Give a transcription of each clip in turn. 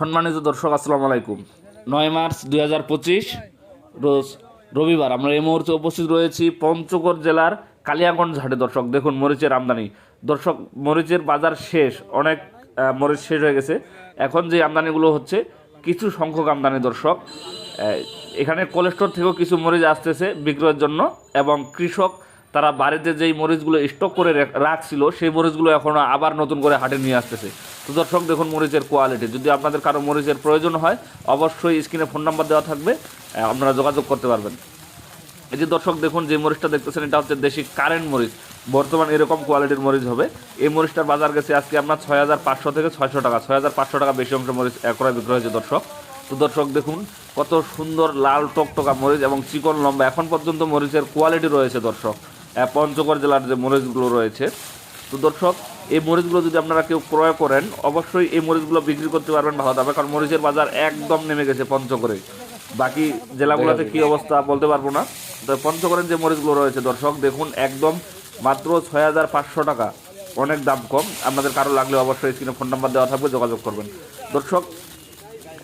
সম্মানিত দর্শক, আসসালামু আলাইকুম। নয় মার্চ দুই হাজার পঁচিশ, রোজ রবিবার আমরা এই মুহূর্তে উপস্থিত রয়েছি পঞ্চগড় জেলার কালিয়াগঞ্জ হাটে। দর্শক, দেখুন, মরিচের আমদানি। দর্শক, মরিচের বাজার শেষ, অনেক মরিচ শেষ হয়ে গেছে। এখন যে আমদানিগুলো হচ্ছে, কিছু সংখ্যক আমদানি দর্শক এখানে কোলেস্টোর থেকেও কিছু মরিচ আসতেছে বিক্রয়ের জন্য এবং কৃষক, তারা বাড়িতে যেই মরিচগুলো স্টক করে রেখ- রাখছিল, সেই মরিচগুলো এখন আবার নতুন করে হাটে নিয়ে আসতেছে। তো দর্শক, দেখুন মরিচের কোয়ালিটি যদি আপনাদের কারও মরিচের প্রয়োজন হয়, অবশ্যই স্ক্রিনে ফোন নাম্বার দেওয়া থাকবে আপনারা যোগাযোগ করতে পারবেন। এই যে দর্শক, দেখুন যে মরিচটা দেখতেছেন, এটা হচ্ছে দেশি কারেন্ট মরিচ। বর্তমান এরকম কোয়ালিটির মরিচ হবে। এই মরিচটার বাজার গেছে আজকে আপনার ছয় হাজার পাঁচশো থেকে ছয়শো টাকা ছয় হাজার পাঁচশো টাকা বেশি অংশ মরিচ ক্রয় বিক্রয় হয়েছে দর্শক। তো দর্শক, দেখুন কত সুন্দর লাল টকটকা মরিচ এবং চিকন লম্বা, এখন পর্যন্ত মরিচের কোয়ালিটি রয়েছে দর্শক। পঞ্চগড় জেলার যে মরিচগুলো রয়েছে তো দর্শক, এই মরিচগুলো যদি আপনারা কেউ ক্রয় করেন, অবশ্যই এই মরিচগুলো বিক্রি করতে পারবেন ভালো দামে, কারণ মরিচের বাজার একদম নেমে গেছে পঞ্চগড়ে। বাকি জেলাগুলোতে কি অবস্থা বলতে পারব না। তো পঞ্চগড়ের যে মরিচগুলো রয়েছে দর্শক, দেখুন একদম মাত্র ছয় হাজার পাঁচশো টাকা। অনেক দাম কম। আপনাদের কারও লাগলে অবশ্যই স্ক্রিনে ফোন নাম্বার দেওয়া থাকবে, যোগাযোগ করবেন। দর্শক,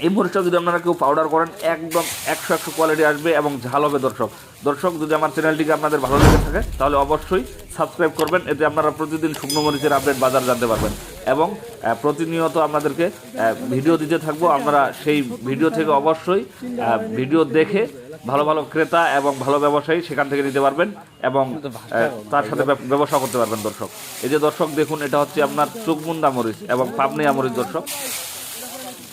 এই মরিচটা যদি আপনারা কেউ পাউডার করেন, একদম একশো একশো কোয়ালিটি আসবে এবং ঝাল হবে দর্শক। দর্শক, যদি আমার চ্যানেলটিকে আপনাদের ভালো লেগে থাকে, তাহলে অবশ্যই সাবস্ক্রাইব করবেন। এতে আপনারা প্রতিদিন শুকনো মরিচের আপডেট বাজার জানতে পারবেন। এবং প্রতিনিয়ত আপনাদেরকে ভিডিও দিতে থাকব। আপনারা সেই ভিডিও থেকে অবশ্যই ভিডিও দেখে ভালো ভালো ক্রেতা এবং ভালো ব্যবসায়ী সেখান থেকে নিতে পারবেন এবং তার সাথে ব্যবসা করতে পারবেন দর্শক। এই যে দর্শক, দেখুন, এটা হচ্ছে আপনার চোখমুন্দা মরিচ এবং পাবনিয়া মরিচ দর্শক।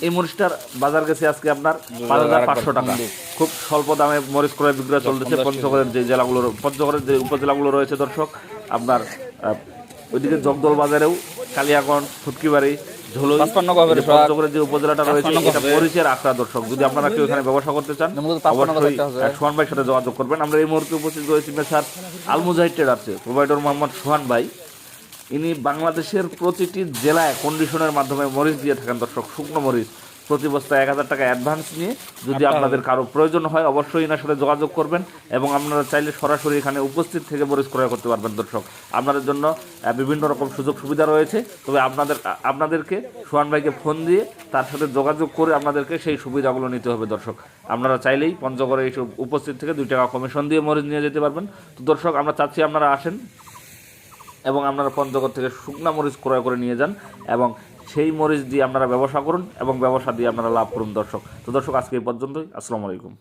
এই মরিচটার বাজার গেছে আজকে আপনার পাঁচ হাজার পাঁচশো টাকা। খুব স্বল্প দামে মরিচ ক্রয় বিক্রয় চলতেছে। পঞ্চগড়ের যে জেলাগুলো পঞ্চগড়ের যে উপজেলাগুলো রয়েছে দর্শক আপনার ওইদিকে জগদল বাজারেও কালিয়াগঞ্জ ফুটকিবাড়ি ঝোলই যে পঞ্চগড়ের যে উপজেলাটা রয়েছে এটা মরিচের আখড়া দর্শক। যদি আপনারা কেউ এখানে ব্যবসা করতে চান অবশ্যই সোহান ভাইয়ের সাথে যোগাযোগ করবেন। আমরা এই মুহূর্তে উপস্থিত রয়েছি মেসার আলমুজাহিদ ট্রেডার্সে। প্রোভাইডার মোহাম্মদ সোহান ভাই। ইনি বাংলাদেশের প্রতিটি জেলায় কন্ডিশনের মাধ্যমে মরিচ দিয়ে থাকেন দর্শক। শুকনো মরিচ প্রতি বস্তা এক হাজার টাকা অ্যাডভান্স নিয়ে যদি আপনাদের কারও প্রয়োজন হয় অবশ্যই এনার সাথে যোগাযোগ করবেন এবং আপনারা চাইলে সরাসরি এখানে উপস্থিত থেকে মরিচ ক্রয় করতে পারবেন দর্শক। আপনাদের জন্য বিভিন্ন রকম সুযোগ সুবিধা রয়েছে। তবে আপনাদের আপনাদেরকে সোহান ভাইকে ফোন দিয়ে তার সাথে যোগাযোগ করে আপনাদেরকে সেই সুবিধাগুলো নিতে হবে দর্শক। আপনারা চাইলেই পঞ্চগড়ে এইসব উপস্থিত থেকে দুই টাকা কমিশন দিয়ে মরিচ নিয়ে যেতে পারবেন। তো দর্শক আমরা চাচ্ছি আপনারা আসেন। এবং আপনারা পঞ্চগড় থেকে শুকনো মরিচ ক্রয় করে নিয়ে যান এবং সেই মরিচ দিয়ে আপনারা ব্যবসা করুন এবং ব্যবসা দিয়ে আপনারা লাভ করুন দর্শক। তো দর্শক, আজকে এই পর্যন্তই। আসসালামু আলাইকুম।